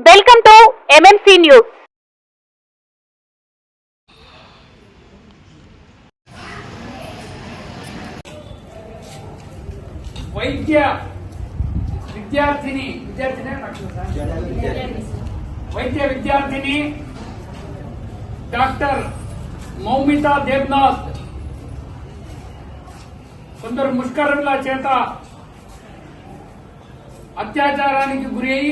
Welcome to MMC news వైద్య విద్యార్థిని విద్యార్థినే వైద్య విద్యార్థిని డాక్టర్ మౌమితా దేవ్నాథ్ కొందరు ముష్కరుల చేత అత్యాచారానికి గురి అయి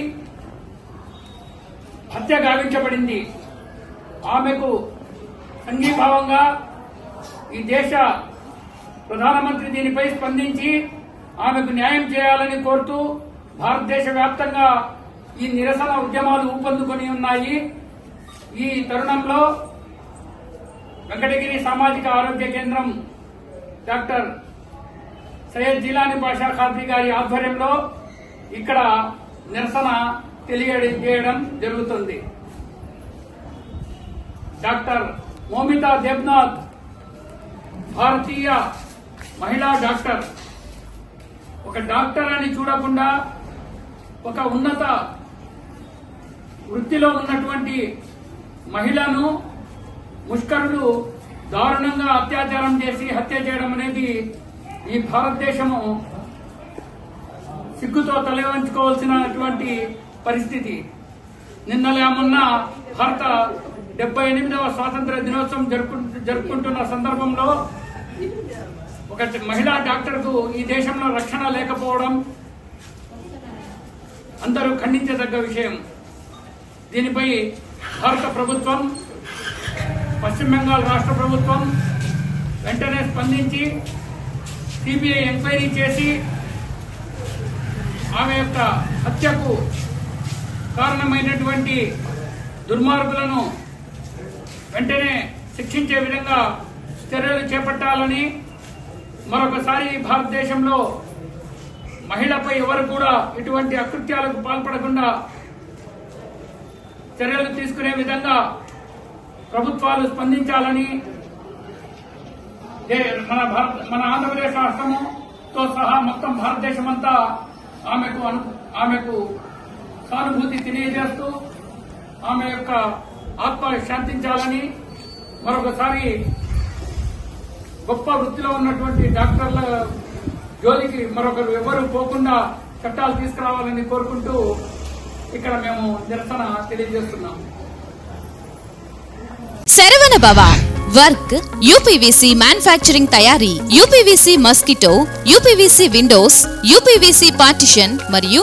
హత్య గావించబడింది. ఆమెకు సంఘీభావంగా ఈ దేశ ప్రధానమంత్రి దీనిపై స్పందించి ఆమెకు న్యాయం చేయాలని కోరుతూ భారతదేశ వ్యాప్తంగా ఈ నిరసన ఉద్యమాలు ఊపందుకొని ఉన్నాయి. ఈ తరుణంలో వెంకటగిరి సామాజిక ఆరోగ్య కేంద్రం డాక్టర్ సయ్యద్ జిలాని పాషా ఖాద్రి గారి ఆధ్వర్యంలో ఇక్కడ నిరసన తెలియజేయడం జరుగుతుంది. డాక్టర్ మోమితా దేబ్నాథ్ భారతీయ మహిళా డాక్టర్. ఒక డాక్టర్ అని చూడకుండా ఒక ఉన్నత వృత్తిలో ఉన్నటువంటి మహిళను ముష్కరులు దారుణంగా అత్యాచారం చేసి హత్య చేయడం అనేది ఈ భారతదేశము సిగ్గుతో తలవంచుకోవాల్సినటువంటి పరిస్థితి. నిన్నలే మొన్న భారత డెబ్బై ఎనిమిదవ స్వాతంత్ర దినోత్సవం జరుపుకుంటున్న సందర్భంలో ఒక మహిళా డాక్టర్కు ఈ దేశంలో రక్షణ లేకపోవడం అందరూ ఖండించదగ్గ విషయం. దీనిపై భారత ప్రభుత్వం పశ్చిమ బెంగాల్ రాష్ట్ర ప్రభుత్వం వెంటనే స్పందించి సిబిఐ ఎంక్వైరీ చేసి ఆమె యొక్క హత్యకు కారణమైనటువంటి దుర్మార్గులను వెంటనే శిక్షించే విధంగా చర్యలు చేపట్టాలని మరొకసారి భారతదేశంలో మహిళపై ఎవరు కూడా ఇటువంటి అకృత్యాలకు పాల్పడకుండా చర్యలు తీసుకునే విధంగా ప్రభుత్వాలు స్పందించాలని మన భారత మన ఆంధ్రప్రదేశ్ రాష్ట్రముతో సహా మొత్తం భారతదేశం అంతా ఆమెకు అను- ఆమెకు సానుభూతి తెలియజేస్తూ ఆమె యొక్క ఆత్మ శాంతించాలని మరొకసారి గొప్ప వృత్తిలో ఉన్నటువంటి డాక్టర్ల జోలికి మరొకరు ఎవరు పోకుండా చట్టాలు తీసుకురావాలని కోరుకుంటూ ఇక్కడ మేము నిరసన తెలియజేస్తున్నాం. Saravana Bhava work UPVC manufacturing తయారీ UPVC mosquito UPVC windows UPVC partition మరియు